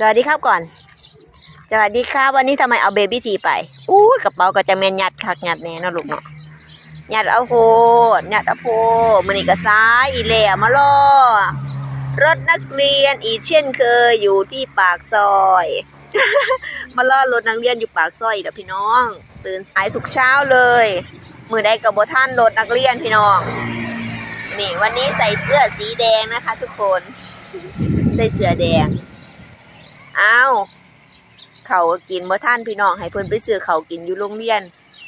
สวัสดีครับก่อน สวัสดีครับวันนี้ทำไมเอาเบบี้ทีไปอู้กระเป๋าก็จะแม่นยัดคักยัดแน่นาะลูกเนาะยัดเอาโหดยัดเอาโหดมันนี่ก็ซ้ายอีแหล่มารอรถนักเรียนอีเช่นเคยอยู่ที่ปากซอย มารอรถนักเรียนอยู่ปากซอยเด้อพี่น้อง ตื่นสายทุกเช้าเลย มือใดกับโบท่านรถนักเรียนพี่น้อง นี่วันนี้ใส่เสื้อสีแดงนะคะ ทุกคน ใส่เสื้อแดง เขาวกินบ่ท่านพี่น้องให้เพิ่นไปซื้อเขาวกินอยู่โรงเรียน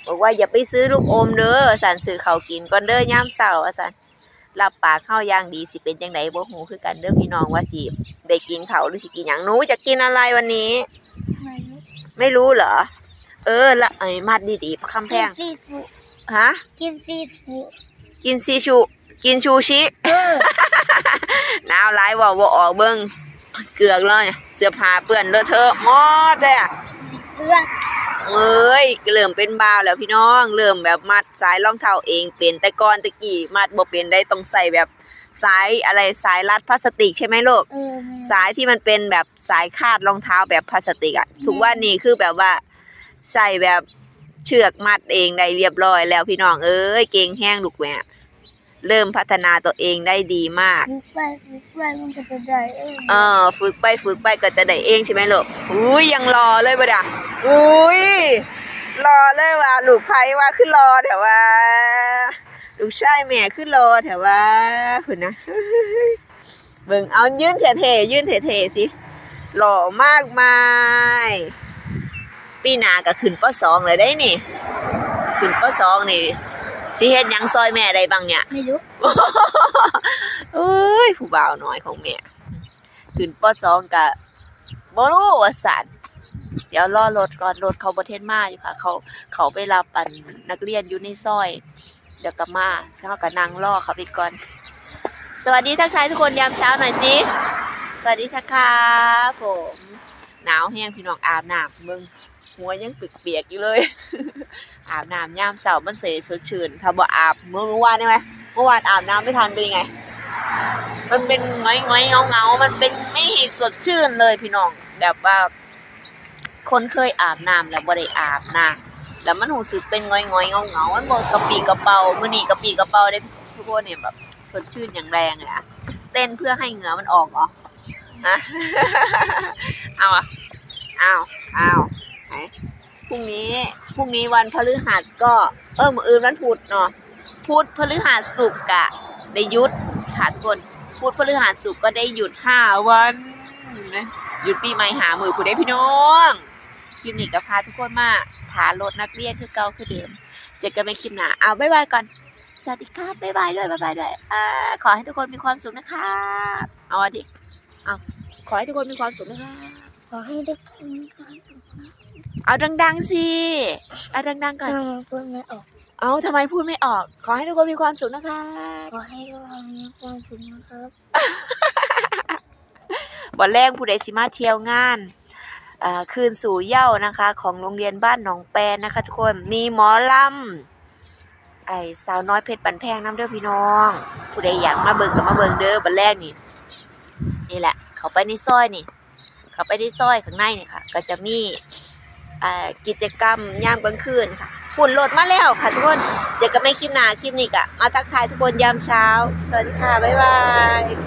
บอกว่าอย่าไปซื้อลูกอมเด้อสันซื้อเขาวกินก่อนเด้อยามเช้าว่าสันรับปากเฮาอย่างดีสิเป็นจังไดบ่ฮู้คือกันเด้อพี่น้องว่าสิได้กินเขาวหรือสิกินหยังหนูจะกินอะไรวันนี้ ไม่รู้เหรอ เออละไอ้มัดดีๆคำแพกินงซีฟูฮะ กินซีฟูกินซีชู กินชูชิเออหนาวหลายเว่าบ่ออกเบิ่ง เกือกเลย เสื้อผ้าเปื้อนเลอะเทอะหมดเลยอะเรื่องเอ้ยเริ่มเป็นบ่าวแล้วพี่น้อง เริ่มแบบมัดสายรองเท้าเองเป็นแต่ก่อนตะกี้มัดบ่เป็นได้ต้องใส่แบบสายอะไรสายรัดพลาสติกใช่ไหมลูก เออสายที่มันเป็นแบบสายคาดรองเท้าแบบพลาสติกอะทุกวันนี้คือแบบว่าใส่แบบเชือกมัดเองได้เรียบร้อยแล้วพี่น้องเอ้ยเก่งแห้งลูกแม่ เริ่มพัฒนาตัวเองได้ดีมาก ฝึกไปฝึกไปมันก็จะได้เองเออ ฝึกไปฝึกไปก็จะได้เองใช่ไหมลูกอุ้ยยังรอเลยบ่ดะอุ้ยรอเลยว่าลูกไผ่ว่าขึ้นรอแต่ว่าลูกชายแม่ขึ้นรอแต่ว่าคุณนะเบิ่งเอายื่นเท่ๆยื่นเท่ๆสิหล่อมากมายปีหน้าก็ขึ้นปสองเลยได้นี่ ขึ้นปสองนี่ สิเฮ็ดหยังซอยแม่ได้บ้างเนี่ย ไม่รู้เอ้ยผู้บ่าวน้อยของแม่ขึ้นปสองกะบ่รู้ว่าสันเดี๋ยวรอรถก่อนรถเขาประเทศมาอยู่ค่ะ เขาเขาไปรับปันนักเรียนอยู่ในซอย เดี๋ยวก็มาแล้วก็นั่งรอเขาไปก่อน สวัสดีทักทายทุกคนยามเช้าหน่อยสิสวัสดีทักครับผม หนาวแห้งพี่น้องอาบน้ำมึง หัวยังเปียกๆอยู่เลย อาบน้ำยามเช้ามันเสยสดชื่นถ้าบ่อาบเมื่อวานได้ไหมเมื่อวานอาบน้ำไม่ทันเป็นยังไง มันเป็นง้อยง้อยเงาเงาๆมันเป็นไม่สดชื่นเลยพี่น้อง แบบว่า คนเคยอาบน้ำแล้วบ่ได้อาบน้ำแล้วมันรู้สึกเป็นง้อยง้อยเงาเงาๆมันบ่กระปีกระเป๋ามื้อนี้กระปีกระเป๋าได้ทุกคนเนี่ยแบบสดชื่นอย่างแรงเลยอะเต้นเพื่อให้เหงื่อมันออกเหรอฮะเอาอะเอาเอา พรุ่งนี้พรุ่งนี้วันพฤหัสก็เออมืออื่นวันพุธเนาะพุธพฤหัสศุกกะได้หยุดค่ะทุกคนพุธพฤหัสศุกก็ได้หยุดห้าวันนะหยุดปีใหม่หามือผู้ได้พี่น้องคลิปนี้ก็พาทุกคนมาถารถนักเรียนคือเก่าคือเดิมเจอกันในคลิปหน้าเอาบ๊ายบายก่อนสวัสดีครับบ๊ายบายด้วยบ๊ายบายด้วยอขอให้ทุกคนมีความสุขนะครับเอาดิเอาขอให้ทุกคนมีความสุขนะครับขอให้ได้คนมีความสุขนะ เอาดัง ๆ สิเอาดัง ๆ ก่อนถ้ามันพูดไม่ออก เอาทำไมพูดไม่ออก ขอให้ทุกคนมีความสุขนะครับขอให้ทุกคนมีความสุขนะครับวันแรกผู้ใดสิมาเที่ยวงานอ่าคืนสู่เหย้านะคะ ของโรงเรียนบ้านหนองแปนนะคะ ทุกคนมีหมอลำไอ้สาวน้อยเพชรปันแพงน้ำเด้อพี่น้อง ผู้ใดอยากมาเบิ่งก็มาเบิ่งเด้อวันแรกนี่นี่แหละ เขาไปในซอยนี่ เขาไปในซอยข้างในนี่ค่ะ ก็จะมีอ่า กิจกรรมยามกลางคืนค่ะหุ่นโหลดมาแล้วค่ะทุกคนเจอกันไม่คลิปหน้าคลิปนี้กะมาทักทายทุกคนยามเช้าสวัสดีค่ะบ๊ายบาย